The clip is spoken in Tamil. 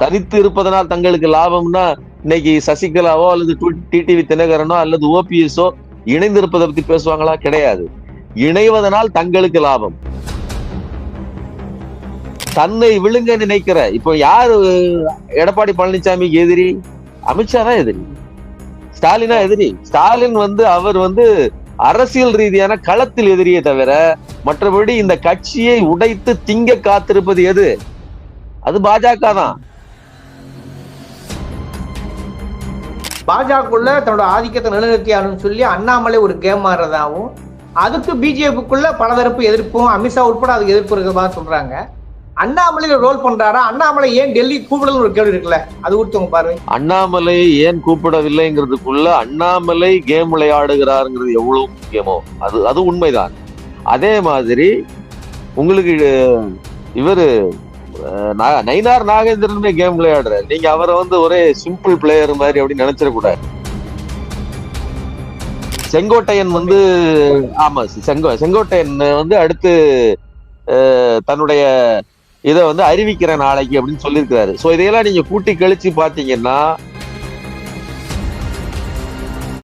தனித்து இருப்பதனால் தங்களுக்கு லாபம்னா இன்னைக்கு சசிகலாவோ அல்லது டிடிவி தினகரனோ அல்லது ஓபிஎஸோ இணைந்து இருப்பதை பத்தி பேசுவாங்களா? கிடையாது. இணைவதனால் தங்களுக்கு லாபம். தன்னை விழுங்க நினைக்கிற இப்போ யாரு எடப்பாடி பழனிசாமிக்கு எதிரி? அமித்ஷா தான் எதிரி. ஸ்டாலினா எதிரி. ஸ்டாலின் வந்து அவர் வந்து அரசியல் ரீதியான களத்தில் எதிரியே தவிர மற்றபடி இந்த கட்சியை உடைத்து திங்க காத்திருப்பது எது? அது பாஜக தான். பாஜகக்குள்ள தன்னோட ஆதிக்கத்தை நிலைநிறுத்தியாருன்னு சொல்லி அண்ணாமலை ஒரு கேம் ஆடுறதாகவும் அதுக்கு பிஜேபிக்குள்ள பலதரப்பு எதிர்ப்பும் அமித்ஷா உட்பட அதுக்கு எதிர்ப்பு இருக்கிறதா சொல்றாங்க. அண்ணாமலை ரோல் பண்றாரா? அண்ணாமலை ஏன் டெல்லி கூப்பிடல ஒரு கேள்வி இருக்குல்ல? அது கொடுத்து பாரு அண்ணாமலை ஏன் கூப்பிடவில்லைங்கிறதுக்குள்ள அண்ணாமலை கேம் விளையாடுகிறாருங்கிறது எவ்வளவு முக்கியமோ அது அது உண்மைதான். அதே மாதிரி உங்களுக்கு இவர் நைனார் நாகேந்திரனுமே கேம் விளையாடுற நீங்க அவரை வந்து ஒரே சிம்பிள் பிளேயர் மாதிரி அப்படின்னு நினைச்சிடக்கூடாது செங்கோட்டையன் வந்து ஆமா செங்கோ செங்கோட்டையன் வந்து அடுத்து தன்னுடைய இதை வந்து அறிவிக்கிற நாளைக்கு அப்படின்னு சொல்லியிருக்கிறாரு. சோ இதையெல்லாம் நீங்க கூட்டி கழிச்சு பாத்தீங்கன்னா